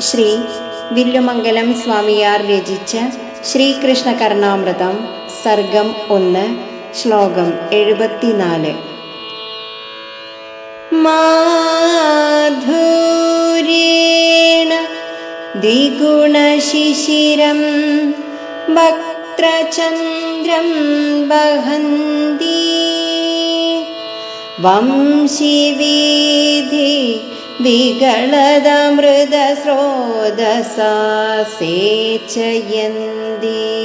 ശ്രീ വില്ലുമംഗലം സ്വാമിയാർ രചിച്ച ശ്രീകൃഷ്ണ കർണാമൃതം സർഗം ഒന്ന് ശ്ലോകം എഴുപത്തിനാല്. മാധുരേണ ദ്വിഗുണശിശിരം വക്ത്രചന്ദ്രം വഹന്തി വംശിവീധി വികളതമൃതസ്രോതസാ സേചയന്തി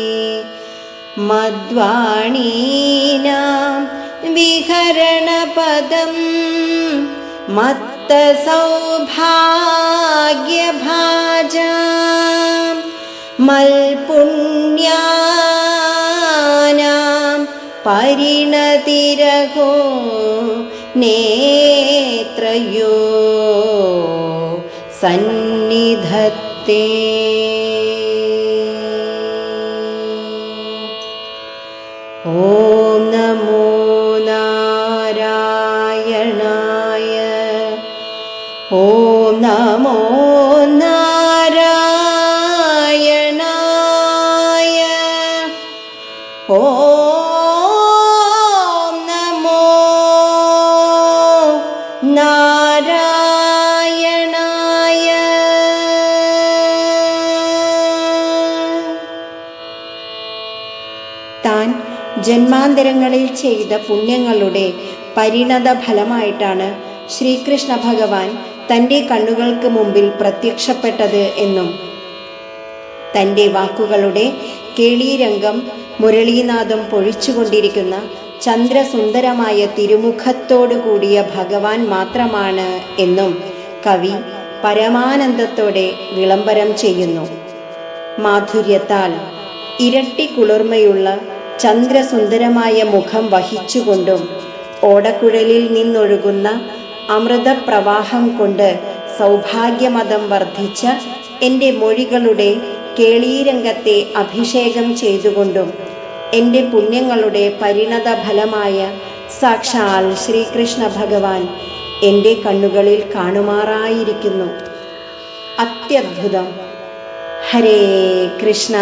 മദ്വാണീനാം വിഹരണപദം മത്തസൗഭാഗ്യഭാജാ. മൽപുണ്യാനാം പരിണതിരഹോ നേത്രയോ. സന്നിധത്തെ. ഓം നമോ നാരായണായ. ഓം നമോ നാരായണായ. ഓം താൻ ജന്മാന്തരങ്ങളിൽ ചെയ്ത പുണ്യങ്ങളുടെ പരിണത ഫലമായിട്ടാണ് ശ്രീകൃഷ്ണ ഭഗവാൻ തന്റെ കണ്ണുകൾക്ക് മുമ്പിൽ പ്രത്യക്ഷപ്പെട്ടത് എന്നും. തന്റെ വാക്കുകളുടെ കേളീരംഗം മുരളീനാഥം പൊഴിച്ചുകൊണ്ടിരിക്കുന്ന ചന്ദ്രസുന്ദരമായ തിരുമുഖത്തോടു കൂടിയ ഭഗവാൻ മാത്രമാണ് എന്നും കവി പരമാനന്ദത്തോടെ വിളംബരം ചെയ്യുന്നു. മാധുര്യത്താൽ ഇരട്ടി കുളിർമയുള്ള ചന്ദ്രസുന്ദരമായ മുഖം വഹിച്ചുകൊണ്ടും ഓടക്കുഴലിൽ നിന്നൊഴുകുന്ന അമൃതപ്രവാഹം കൊണ്ട് സൗഭാഗ്യമതം വർദ്ധിച്ച എന്റെ മൊഴികളുടെ കേളീരംഗത്തെ അഭിഷേകം ചെയ്തുകൊണ്ടും എന്റെ പുണ്യങ്ങളുടെ പരിണത ഫലമായ സാക്ഷാൽ ശ്രീകൃഷ്ണ ഭഗവാൻ എന്റെ കണ്ണുകളിൽ കാണുമാറായിരിക്കുന്നു. അത്യദ്ഭുതം. ഹരേ കൃഷ്ണ.